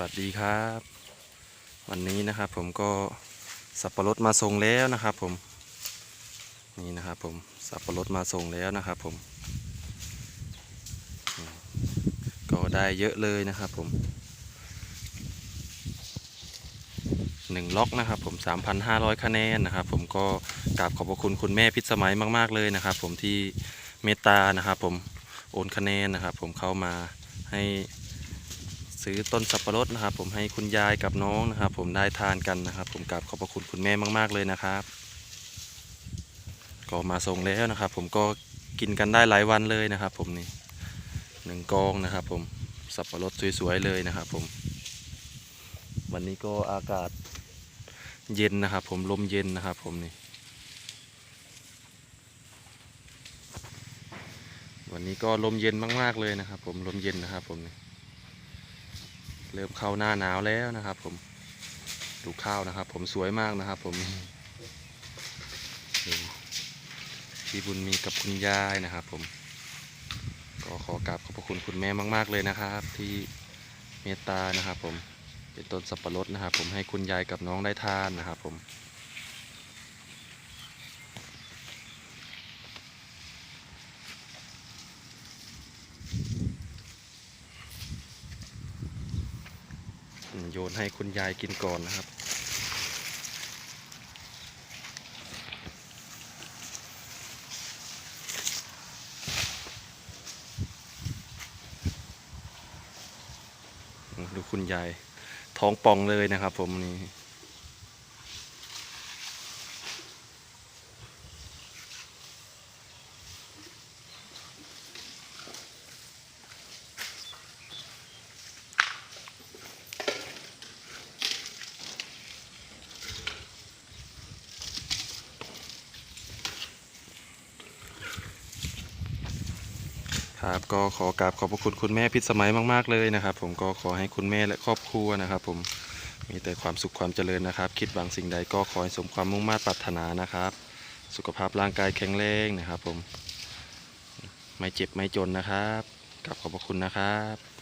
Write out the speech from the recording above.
วัสดีครับ วันนี้นะครับผมก็สับปะรดมาส่งแล้วนะครับผมนี่นะครับผมสับปะรดมาส่งแล้วนะครับผม ก็ได้เยอะเลยนะครับผมหนึ่งล็อกนะครับผม 3,500 คะแนนนะครับ ผมก็กราบขอบพระคุณคุณแม่พิสมัยมาก ๆ เลยนะครับ ผมที่เมตตานะครับ ผมโอนคะแนนนะครับ ผมเข้ามาให้ ซื้อต้นสับปะรดนะครับ ผมให้คุณยายกับน้องนะครับ ผมได้ทานกันนะครับ ผมกราบขอบพระคุณคุณแม่มากๆเลยนะครับ ก็มาส่งแล้วนะครับ ผมก็กินกันได้หลายวันเลยนะครับ ผมนี่หนึ่งกองนะครับ ผมสับปะรดสวยๆเลยนะครับ ผม วันนี้ก็อากาศเย็นนะครับ ผมลมเย็นนะครับ ผมนี่วันนี้ก็ลมเย็นมากๆเลยนะครับ ผมลมเย็นนะครับ ผมนี่ เริ่มเข้าหน้าหนาวแล้วนะครับ ผมดูข้าวนะครับ ผมสวยมากนะครับ ผมนี่พี่บุญมีกับคุณยายนะครับ ผม ก็ขอกราบขอบพระคุณคุณแม่มาก ๆ เลยนะครับ ที่เมตตานะครับ ผมเป็นต้นสับปะรดนะครับ ผมให้คุณยายกับน้องได้ทานนะครับ ผม โยนให้คุณยายกินก่อนนะครับ ดูคุณยายท้องป่องเลยนะครับผมนี่ ครับก็ขอกราบขอบพระคุณคุณแม่พิสมัยมาก ๆเลยนะครับ ผมก็ขอให้คุณแม่และครอบครัวนะครับ ผมมีแต่ความสุขความเจริญนะครับ คิดหวังสิ่งใดก็ขอให้สมความมุ่งมา่ปรารถนานะครับ สุขภาพร่างกายแข็งแรงนะครับ ผมไม่เจ็บไม่จนนะครับกราบขอบพระคุณนะครับ